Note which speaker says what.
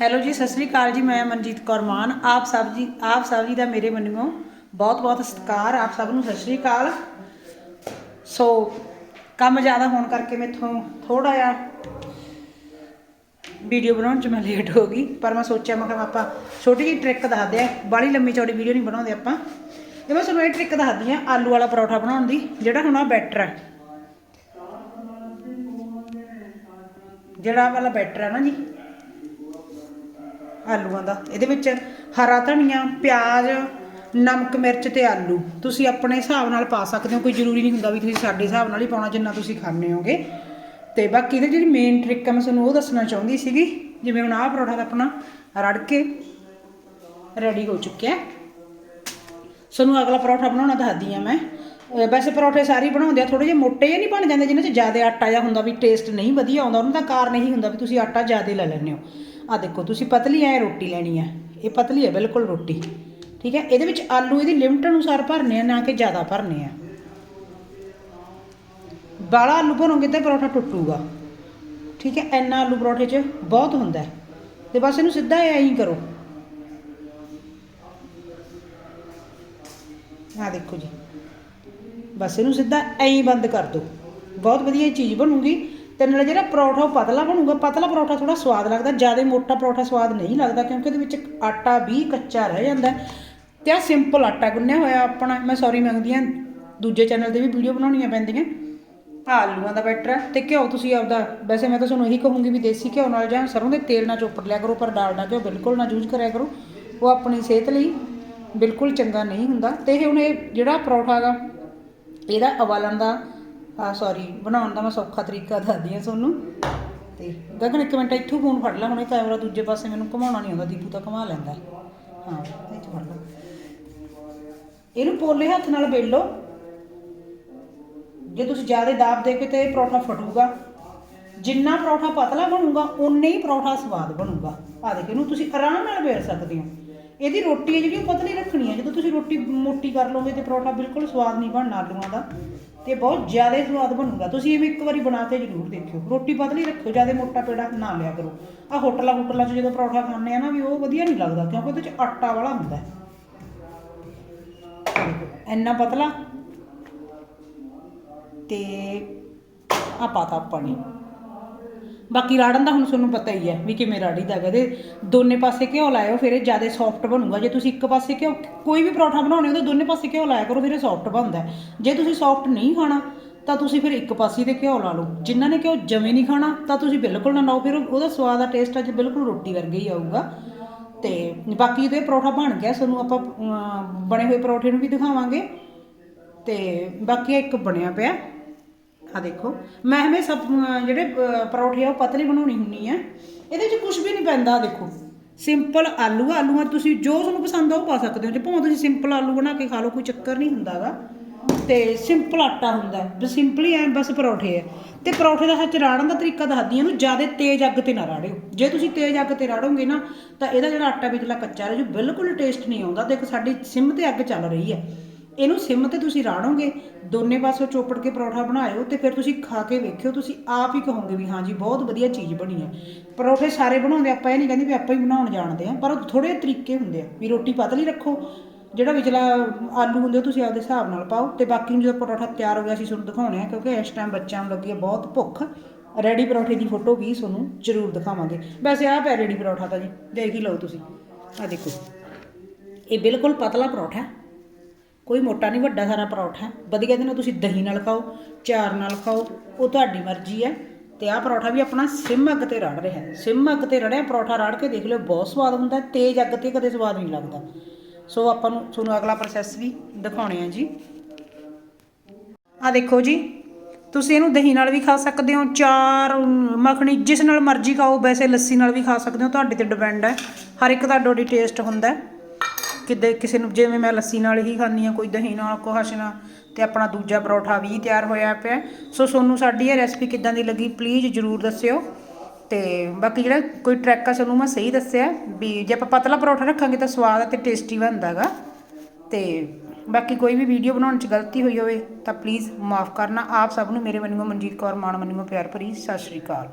Speaker 1: Hello ਜੀ, ਸਤਿ ਸ੍ਰੀ ਅਕਾਲ ਜੀ, ਮੈਂ ਮਨਜੀਤ ਕੌਰ ਮਾਨ। ਆਪ ਸਭ ਜੀ, ਆਪ ਸਭ ਜੀ ਦਾ ਮੇਰੇ ਵੱਲੋਂ ਬਹੁਤ ਬਹੁਤ ਸਤਿਕਾਰ, ਆਪ ਸਭ ਨੂੰ ਸਤਿ ਸ੍ਰੀ ਅਕਾਲ। ਸੋ ਕੰਮ ਜ਼ਿਆਦਾ ਹੋਣ ਕਰਕੇ ਮੈਥੋਂ ਥੋੜਾ ਜਿਹਾ ਵੀਡੀਓ ਬਣਾਉਣ 'ਚ ਮੈਂ ਲੇਟ ਹੋ ਗਈ, ਪਰ ਮੈਂ ਸੋਚਿਆ, ਮੈਂ ਕਿਹਾ ਆਪਾਂ ਛੋਟੀ ਜਿਹੀ ਟ੍ਰਿਕ ਦੱਸਦੇ ਆ ਬਾਲੀ ਲੰਮੀ ਚੌੜੀ ਵੀਡੀਓ ਨਹੀਂ ਬਣਾਉਂਦੇ ਆਪਾਂ। ਇਹ ਮੈਂ ਤੁਹਾਨੂੰ ਇਹ ਟ੍ਰਿਕ ਦੱਸਦੀ ਆ ਆਲੂ ਵਾਲਾ ਪਰੌਠਾ ਬਣਾਉਣ ਦੀ, ਜਿਹੜਾ ਹੁਣ ਆ ਬੈਟਰ ਹੈ ਜਿਹੜਾ ਵਾਲਾ ਬੈਟਰ ਹੈ ਨਾ ਜੀ। ਆਲੂਆਂ ਦਾ। ਇਹਦੇ ਵਿੱਚ ਹਰਾ ਧਨੀਆ, ਪਿਆਜ਼, ਨਮਕ, ਮਿਰਚ ਤੇ ਆਲੂ। ਤੁਸੀਂ ਆਪਣੇ ਹਿਸਾਬ ਨਾਲ ਪਾ ਸਕਦੇ ਹੋ, ਕੋਈ ਜ਼ਰੂਰੀ ਨਹੀਂ ਹੁੰਦਾ ਵੀ ਤੁਸੀਂ ਸਾਡੇ ਹਿਸਾਬ ਨਾਲ ਹੀ ਪਾਉਣਾ ਜਿੰਨਾ ਤੁਸੀਂ ਖਾਣੇ ਹੋਗੇ। ਤੇ ਬਾਕੀ ਇਹਦੀ ਜਿਹੜੀ ਮੇਨ ਟ੍ਰਿਕ ਆ, ਮੈਂ ਤੁਹਾਨੂੰ ਉਹ ਦੱਸਣਾ ਚਾਹੁੰਦੀ ਸੀਗੀ, ਜਿਵੇਂ ਹੁਣ ਆਹ ਪਰੌਠਾ ਤਾਂ ਆਪਣਾ ਰੜ ਕੇ ਰੈਡੀ ਹੋ ਚੁੱਕਿਆ ਤੁਹਾਨੂੰ ਅਗਲਾ ਪਰੌਠਾ ਬਣਾਉਣਾ ਦੱਸਦੀ ਆ ਮੈਂ। ਵੈਸੇ ਪਰੌਠੇ ਸਾਰੇ ਹੀ ਬਣਾਉਂਦੇ ਆ ਥੋੜੇ ਜਿਹੇ ਮੋਟੇ ਜਿਹੇ ਨਹੀਂ ਬਣ ਜਾਂਦੇ, ਜਿਨ੍ਹਾਂ 'ਚ ਜ਼ਿਆਦਾ ਆਟਾ ਜਾਂ ਹੁੰਦਾ ਵੀ ਟੇਸਟ ਨਹੀਂ ਵਧੀਆ ਆਉਂਦਾ, ਉਹਨਾਂ ਦਾ ਕਾਰਨ ਇਹੀ ਹੁੰਦਾ ਵੀ ਤੁਸੀਂ ਆਟਾ ਜ਼ਿਆਦਾ ਲੈ ਲੈਂਦੇ ਹੋ। ਆ ਦੇਖੋ, ਤੁਸੀਂ ਪਤਲੀ ਐ ਰੋਟੀ ਲੈਣੀ ਹੈ ਇਹ ਪਤਲੀ ਹੈ ਬਿਲਕੁਲ ਰੋਟੀ। ਠੀਕ ਹੈ? ਇਹਦੇ ਵਿੱਚ ਆਲੂ ਇਹਦੀ ਲਿਮਟ ਅਨੁਸਾਰ ਭਰਨੇ ਆ, ਨਾ ਕਿ ਜ਼ਿਆਦਾ ਭਰਨੇ ਆ। ਬਾਲਾ ਆਲੂ ਭਰੋਗੇ ਤਾਂ ਪਰੌਠਾ ਟੁੱਟੂਗਾ। ਠੀਕ ਹੈ? ਇੰਨਾ ਆਲੂ ਪਰੌਠੇ 'ਚ ਬਹੁਤ ਹੁੰਦਾ ਹੈ। ਤੇ ਬਸ ਇਹਨੂੰ ਸਿੱਧਾ ਐਂ ਹੀ ਕਰੋ। ਆ ਦੇਖੋ ਜੀ। ਬਸ ਇਹਨੂੰ ਸਿੱਧਾ ਐਂ ਬੰਦ ਕਰ ਦਿਓ। ਬਹੁਤ ਵਧੀਆ ਚੀਜ਼ ਬਣੂਗੀ। ਤੇ ਨਾਲ ਜਿਹੜਾ ਪਰੌਠਾ ਉਹ ਪਤਲਾ ਬਣੂਗਾ, ਪਤਲਾ ਪਰੌਠਾ ਥੋੜਾ ਸਵਾਦ ਲੱਗਦਾ, ਜ਼ਿਆਦਾ ਮੋਟਾ ਪਰੌਠਾ ਸਵਾਦ ਨਹੀਂ ਲੱਗਦਾ ਕਿਉਂਕਿ ਇਹਦੇ ਵਿੱਚ ਆਟਾ ਵੀ ਕੱਚਾ ਰਹਿ ਜਾਂਦਾ ਹੈ। ਤੇ ਆ ਸਿੰਪਲ ਆਟਾ ਗੁੰਨਿਆ ਹੋਇਆ ਆਪਣਾ, ਮੈਂ ਸੌਰੀ ਮੰਗਦੀ ਆ ਦੂਜੇ ਚੈਨਲ ਤੇ ਵੀ ਵੀਡੀਓ ਬਣਾਉਣੀਆਂ ਪੈਂਦੀਆਂ। ਆਲੂਆਂ ਦਾ ਬੈਟਰ ਹੈ, ਤੇ ਘਿਓ ਤੁਸੀਂ ਆਪਦਾ, ਵੈਸੇ ਮੈਂ ਤਾਂ ਤੁਹਾਨੂੰ ਇਹੀ ਕਹੂੰਗੀ ਵੀ ਦੇਸੀ ਘਿਓ ਨਾਲ ਜਾਂ ਸਰੋਂ ਦੇ ਤੇਲ ਨਾਲ ਚੋਪੜ ਲਿਆ ਕਰੋ, ਪਰ ਡਾਲਡਾ ਘਿਓ ਬਿਲਕੁਲ ਨਾ ਯੂਜ਼ ਕਰਿਆ ਕਰੋ। ਉਹ ਆਪਣੀ ਸਿਹਤ ਲਈ ਬਿਲਕੁਲ ਚੰਗਾ ਨਹੀਂ ਹੁੰਦਾ। ਤੇ ਇਹ ਹੁਣ ਇਹ ਜਿਹੜਾ ਪਰੌਠਾ ਹੈਗਾ, ਇਹਦਾ ਉਬਾਲਣ ਦਾ ਆ ਸੌਰੀ ਬਣਾਉਣ ਦਾ ਮੈਂ ਸੌਖਾ ਤਰੀਕਾ ਦੱਸਦੀ ਆ ਤੁਹਾਨੂੰ। ਤੇ ਗਗਨ, ਇੱਕ ਮਿੰਟ, ਇੱਥੋਂ ਫੋਨ ਫੜ ਲੈ, ਹੁਣੇ ਕੈਮਰਾ ਦੂਜੇ ਪਾਸੇ ਮੈਨੂੰ ਘੁਮਾਉਣਾ ਨਹੀਂ ਆਉਂਦਾ, ਦੀਪੂ ਤਾਂ ਘੁਮਾ ਲੈਂਦਾ। ਹਾਂ, ਇੱਥੇ ਫੜ ਲਓ ਇਹਨੂੰ ਪੋਲੇ ਹੱਥ ਨਾਲ ਵੇਲੋ ਜੇ ਤੁਸੀਂ ਜ਼ਿਆਦਾ ਦਾਬ ਦੇ ਕੇ ਤੇ ਇਹ ਪਰੌਠਾ ਫਟੂਗਾ। ਜਿੰਨਾ ਪਰੌਠਾ ਪਤਲਾ ਬਣੂਗਾ ਉਨੇ ਹੀ ਪਰੌਠਾ ਸਵਾਦ ਬਣੂਗਾ। ਆ ਦੇਖੋ, ਇਹਨੂੰ ਤੁਸੀਂ ਆਰਾਮ ਨਾਲ ਵੇਲ ਸਕਦੇ ਹੋ। ਇਹਦੀ ਰੋਟੀ ਹੈ ਜਿਹੜੀ ਉਹ ਪਤਲੀ ਰੱਖਣੀ ਹੈ। ਜਦੋਂ ਤੁਸੀਂ ਰੋਟੀ ਮੋਟੀ ਕਰ ਲਓਗੇ ਤੇ ਪਰੌਠਾ ਬਿਲਕੁਲ ਸਵਾਦ ਨਹੀਂ ਬਣਨਾ ਆਲੂਆਂ ਦਾ ਤੇ ਬਹੁਤ ਜ਼ਿਆਦਾ ਸਵਾਦ ਬਣੂਗਾ। ਤੁਸੀਂ ਇਹ ਵੀ ਇੱਕ ਵਾਰੀ ਬਣਾ ਕੇ ਜ਼ਰੂਰ ਦੇਖਿਓ। ਰੋਟੀ ਪਤਲੀ ਰੱਖਿਓ, ਜ਼ਿਆਦਾ ਮੋਟਾ ਪੇੜਾ ਨਾ ਲਿਆ ਕਰੋ। ਆ ਹੋਟਲਾਂ ਹੋਟਲਾਂ 'ਚ ਜਦੋਂ ਪਰੌਠਾ ਖਾਂਦੇ ਆ ਨਾ ਵੀ ਉਹ ਵਧੀਆ ਨਹੀਂ ਲੱਗਦਾ, ਕਿਉਂਕਿ ਉਹਦੇ 'ਚ ਆਟਾ ਵਾਲਾ ਹੁੰਦਾ ਹੈ। ਇੰਨਾ ਪਤਲਾ ਤੇ ਆ ਪਾਤਾ ਪਾਣੀ ਬਾਕੀ ਰਾੜਨ ਦਾ ਹੁਣ ਤੁਹਾਨੂੰ ਪਤਾ ਹੀ ਹੈ ਵੀ ਕਿਵੇਂ ਰਾੜੀਦਾ ਹੈਗਾ ਤੇ ਦੋਨੇ ਪਾਸੇ ਘਿਓ ਲਾਇਓ, ਫਿਰ ਇਹ ਜ਼ਿਆਦਾ ਸੌਫਟ ਬਣੂਗਾ। ਜੇ ਤੁਸੀਂ ਇੱਕ ਪਾਸੇ ਘਿਓ, ਕੋਈ ਵੀ ਪਰੌਠਾ ਬਣਾਉਣੇ ਉਹਦੇ ਦੋਨੇ ਪਾਸੇ ਘਿਓ ਲਾਇਆ ਕਰੋ, ਫਿਰ ਇਹ ਸੌਫਟ ਬਣਦਾ ਜੇ ਤੁਸੀਂ ਸੌਫਟ ਨਹੀਂ ਖਾਣਾ, ਤਾਂ ਤੁਸੀਂ ਫਿਰ ਇੱਕ ਪਾਸੇ ਤੇ ਘਿਓ ਲਾ ਲਓ। ਜਿਨ੍ਹਾਂ ਨੇ ਘਿਓ ਜਮੇ ਨਹੀਂ ਖਾਣਾ, ਤਾਂ ਤੁਸੀਂ ਬਿਲਕੁਲ ਨਾ ਲਾਓ, ਫਿਰ ਉਹਦਾ ਸਵਾਦ ਆ ਟੇਸਟ ਅੱਜ ਬਿਲਕੁਲ ਰੋਟੀ ਵਰਗਾ ਹੀ ਆਊਗਾ। ਤੇ ਬਾਕੀ ਜਦੋਂ ਇਹ ਪਰੌਠਾ ਬਣ ਗਿਆ, ਤੁਹਾਨੂੰ ਆਪਾਂ ਬਣੇ ਹੋਏ ਪਰੌਠੇ ਨੂੰ ਵੀ ਦਿਖਾਵਾਂਗੇ। ਤੇ ਬਾਕੀ ਇੱਕ ਬਣਿਆ ਪਿਆ। ਆ ਦੇਖੋ। ਮੈਂ ਹਮੇਸ਼ਾ ਅਮ, ਜਿਹੜੇ ਅ, ਪਰੌਠੇ ਆ ਉਹ ਪਤਲੀ ਬਣਾਉਣੀ ਹੁੰਨੀ ਆ। ਇਹਦੇ 'ਚ ਕੁਝ ਵੀ ਨਹੀਂ ਪੈਂਦਾ ਆਹ ਦੇਖੋ। ਸਿੰਪਲ ਆਲੂ ਆਲੂਆਂ ਤੁਸੀਂ ਜੋ ਤੁਹਾਨੂੰ ਪਸੰਦ ਆ ਉਹ ਪਾ ਸਕਦੇ ਹੋ। ਜੇ ਭਾਵੇਂ ਤੁਸੀਂ ਸਿੰਪਲ ਆਲੂ ਬਣਾ ਕੇ ਖਾ ਲਓ ਕੋਈ ਚੱਕਰ ਨਹੀਂ ਹੁੰਦਾਗਾ ਤੇ ਸਿੰਪਲ ਆਟਾ ਹੁੰਦਾ ਬਸ ਸਿੰਪਲੀ ਐ ਬਸ ਪਰੌਠੇ ਹੈ ਤੇ ਪਰੌਠੇ ਦਾ ਸੱਚ ਰਾੜਨ ਦਾ ਤਰੀਕਾ ਦੱਸਦੀ ਹਾਂ। ਇਹਨੂੰ ਜ਼ਿਆਦਾ ਤੇਜ਼ ਅੱਗ ਤੇ ਨਾ ਰਾੜਿਓ। ਜੇ ਤੁਸੀਂ ਤੇਜ਼ ਅੱਗ ਤੇ ਰਾੜੋਗੇ ਨਾ ਤਾਂ ਇਹਦਾ ਜਿਹੜਾ ਆਟਾ ਵਿਚਲਾ ਕੱਚਾ ਰਹਿ ਜੂ। ਬਿਲਕੁਲ ਟੇਸਟ ਨਹੀਂ ਆਉਂਦਾ। ਦੇਖ ਸਾਡੀ ਸਿਮ ਤੇ ਅੱਗ ਚੱਲ ਰਹੀ ਹੈ। ਇਹਨੂੰ ਸਿਮ ਤੇ ਤੁਸੀਂ ਰਾੜੋਗੇ, ਦੋਨੇ ਪਾਸੋਂ ਚੋਪੜ ਕੇ ਪਰੌਠਾ ਬਣਾਇਓ ਤੇ ਫਿਰ ਤੁਸੀਂ ਖਾ ਕੇ ਵੇਖਿਓ, ਤੁਸੀਂ ਆਪ ਹੀ ਕਹੋਗੇ ਵੀ ਹਾਂਜੀ ਬਹੁਤ ਵਧੀਆ ਚੀਜ਼ ਬਣੀ ਹੈ। ਪਰੌਠੇ ਸਾਰੇ ਬਣਾਉਂਦੇ ਆਪਾਂ ਇਹ ਨਹੀਂ ਕਹਿੰਦੇ ਵੀ ਆਪਾਂ ਹੀ ਬਣਾਉਣ ਜਾਣਦੇ ਆ, ਪਰ ਥੋੜੇ ਤਰੀਕੇ ਹੁੰਦੇ ਆ, ਵੀ ਰੋਟੀ ਪਤਲੀ ਰੱਖੋ, ਜਿਹੜਾ ਵਿਚਲਾ ਆਲੂ ਹੁੰਦੇ ਉਹ ਤੁਸੀਂ ਆਪਦੇ ਹਿਸਾਬ ਨਾਲ ਪਾਓ ਤੇ ਬਾਕੀ ਨੂੰ ਜਦੋਂ ਪਰੌਠਾ ਤਿਆਰ ਹੋ ਗਿਆ, ਅਸੀਂ ਤੁਹਾਨੂੰ ਦਿਖਾਉਣੇ ਆ, ਕਿਉਂਕਿ ਇਸ ਟਾਈਮ ਬੱਚਿਆਂ ਨੂੰ ਲੱਗੀ ਹੈ ਬਹੁਤ ਭੁੱਖ। ਰੈਡੀ ਪਰੌਠੇ ਦੀ ਫੋਟੋ ਵੀ ਤੁਹਾਨੂੰ ਜ਼ਰੂਰ ਦਿਖਾਵਾਂਗੇ। ਵੈਸੇ ਆਹ ਪਿਆ ਰੈਡੀ ਪਰੌਠਾ ਤਾਂ ਜੀ, ਦੇਖ ਹੀ ਲਓ ਤੁਸੀਂ। ਆ ਦੇਖੋ, ਇਹ ਬਿਲਕੁਲ ਪਤਲਾ ਪਰੌਠਾ ਕੋਈ ਮੋਟਾ ਨਹੀਂ, ਵੱਡਾ ਸਾਰਾ ਪਰੌਠਾ ਹੈ। ਵਧੀਆ ਦੇ ਨਾਲ ਤੁਸੀਂ ਦਹੀਂ ਨਾਲ ਖਾਓ, ਚਾਰ ਨਾਲ ਖਾਓ, ਉਹ ਤੁਹਾਡੀ ਮਰਜ਼ੀ ਹੈ। ਤੇ ਆਹ ਪਰੌਠਾ ਵੀ ਆਪਣਾ ਸਿਮ ਅੱਗ ਤੇ ਰੜ ਰਿਹਾ ਹੈ। ਸਿਮ ਅੱਗ ਤੇ ਰੜਿਆ, ਪਰੌਠਾ ਰੜ ਕੇ ਦੇਖ ਲਿਓ, ਬਹੁਤ ਸਵਾਦ ਹੁੰਦਾ ਤੇਜ਼ ਅੱਗ ਤੇ ਕਦੇ ਸਵਾਦ ਨਹੀਂ ਲੱਗਦਾ। ਸੋ ਆਪਾਂ ਨੂੰ ਤੁਹਾਨੂੰ ਅਗਲਾ ਪ੍ਰੋਸੈਸ ਵੀ ਦਿਖਾਉਣੇ ਆ ਜੀ। ਆ ਦੇਖੋ ਜੀ, ਤੁਸੀਂ ਇਹਨੂੰ ਦਹੀਂ ਨਾਲ ਵੀ ਖਾ ਸਕਦੇ ਹੋ, ਚਾਰ ਮੱਖਣੀ ਜਿਸ ਨਾਲ ਮਰਜ਼ੀ ਖਾਓ, ਵੈਸੇ ਲੱਸੀ ਨਾਲ ਵੀ ਖਾ ਸਕਦੇ ਹੋ, ਤੁਹਾਡੇ ਤੇ ਡਿਪੈਂਡ ਹੈ। ਹਰ ਇੱਕ ਦਾ ਡੋਡੀ ਟੇਸਟ ਹੁੰਦਾ ਹੈ। ਕਿਤੇ ਕਿਸੇ ਨੂੰ ਜਿਵੇਂ ਮੈਂ ਲੱਸੀ ਨਾਲ ਹੀ ਖਾਂਦੀ ਆ ਕੋਈ ਦਹੀਂ ਨਾਲ ਕੁਛ ਨਾਲ, ਤੇ ਆਪਣਾ ਦੂਜਾ ਪਰੌਠਾ ਵੀ ਤਿਆਰ ਹੋਇਆ ਪਿਆ ਸੋ ਤੁਹਾਨੂੰ ਸਾਡੀ ਇਹ ਰੈਸਪੀ ਕਿੱਦਾਂ ਦੀ ਲੱਗੀ ਪਲੀਜ਼ ਜਰੂਰ ਦੱਸਿਓ। ਤੇ ਬਾਕੀ ਜਿਹੜਾ ਕੋਈ ਟਰੈਕ ਆ, ਸਾਨੂੰ ਮੈਂ ਸਹੀ ਦੱਸਿਆ ਵੀ ਜੇ ਆਪਾਂ ਪਤਲਾ ਪਰੌਠਾ ਰੱਖਾਂਗੇ ਤਾਂ ਸਵਾਦ ਅਤੇ ਟੇਸਟੀ ਬਣਦਾਗਾ ਤੇ ਬਾਕੀ ਕੋਈ ਵੀ ਵੀਡੀਓ ਬਣਾਉਣ 'ਚ ਗਲਤੀ ਹੋਈ ਹੋਵੇ ਤਾਂ ਪਲੀਜ਼ ਮਾਫ ਕਰਨਾ। ਆਪ ਸਭ ਨੂੰ ਮੇਰੇ ਵੱਲੋਂ ਮਨਜੀਤ ਕੌਰ ਮਾਨ ਵੱਲੋਂ ਪਿਆਰ ਭਰੀ, ਸਤਿ ਸ਼੍ਰੀ ਅਕਾਲ।